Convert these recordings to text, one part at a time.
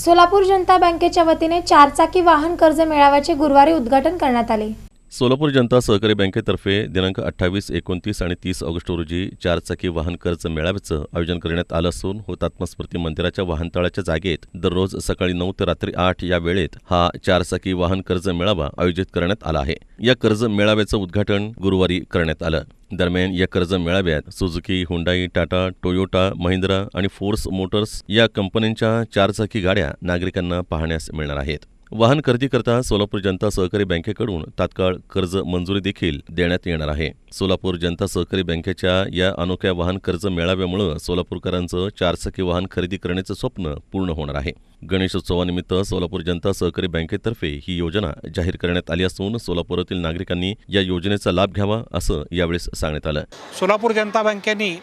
सोलापूर जनता बँकेच्या वतीने चारचाकी वाहन कर्ज मेळाव्याचे गुरुवारी उद्घाटन करण्यात आले. सोलापूर जनता सहकारी बँकेतर्फे दिनांक अठ्ठावीस एकोणतीस आणि तीस ऑगस्ट रोजी चारचाकी वाहन कर्ज मेळाव्याचं आयोजन करण्यात आलं असून हुतात्मा स्मृती मंदिराच्या वाहनतळाच्या जागेत दररोज सकाळी नऊ ते रात्री आठ या वेळेत हा चारचाकी वाहन कर्ज मेळावा आयोजित करण्यात आला आहे. या कर्ज मेळाव्याचं उद्घाटन गुरुवारी करण्यात आलं. दरम्यान या कर्ज मेळाव्यात Suzuki Hyundai Tata Toyota Mahindra आणि फोर्स मोटर्स या कंपन्यांच्या चारचाकी गाड्या नागरिकांना पाहण्यास मिळणार आहेत. वाहन खरेदीकरता सोलापूर जनता सहकारी बँकेकडून तात्काळ कर्ज मंजुरी देखील देण्यात येणार आहे. सोलापूर जनता सहकारी बँकेच्या या अनोख्या वाहन कर्ज मेळाव्यामुळं सोलापूरकरांचं चारचाकी वाहन खरेदी करण्याचं स्वप्न पूर्ण होणार आहे. गणेशोत्सवानिमित्त सोलापूर जनता सहकारी बँकेतर्फे ही योजना जाहीर करण्यात आली असून सोलापुरातील नागरिकांनी या योजनेचा लाभ घ्यावा असं यावेळेस सांगण्यात आलं. सोलापूर जनता बँकेने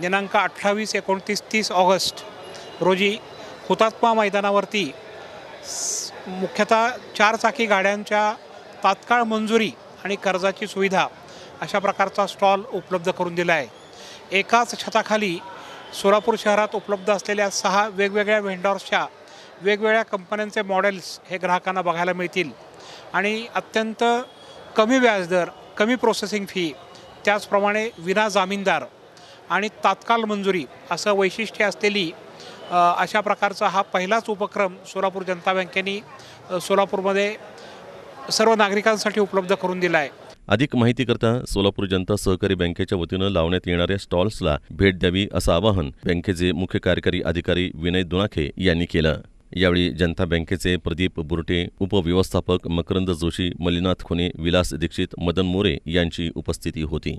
दिनांक अठ्ठावीस एकोणतीस तीस ऑगस्ट रोजी हुतात्मा मैदानावरती मुख्यतः चारचाकी गाड्यांच्या तात्काळ मंजुरी आणि कर्जाची सुविधा अशा प्रकारचा स्टॉल उपलब्ध करून दिला आहे. एकाच छताखाली सोलापूर शहरात उपलब्ध असलेल्या सहा वेगवेगळ्या व्हेंडॉर्सच्या वेगवेगळ्या कंपन्यांचे मॉडेल्स हे ग्राहकांना बघायला मिळतील. आणि अत्यंत कमी व्याजदर कमी प्रोसेसिंग फी त्याचप्रमाणे विना जामीनदार आणि तात्काळ मंजुरी असं वैशिष्ट्य असलेली अशा प्रकारचा हा पहिलाच उपक्रम सोलापूर जनता बँकेने सोलापूरमध्ये सर्व नागरिकांसाठी उपलब्ध करून दिला आहे. अधिक माहितीकरता सोलापूर जनता सहकारी बँकेच्या वतीनं लावण्यात येणाऱ्या स्टॉल्सला भेट द्यावी असं आवाहन बँकेचे मुख्य कार्यकारी अधिकारी विनय दुनाखे यांनी केलं. यावेळी जनता बँकेचे प्रदीप बुरटे उपव्यवस्थापक मकरंद जोशी मल्लीनाथ खुने विलास दीक्षित मदन मोरे यांची उपस्थिती होती.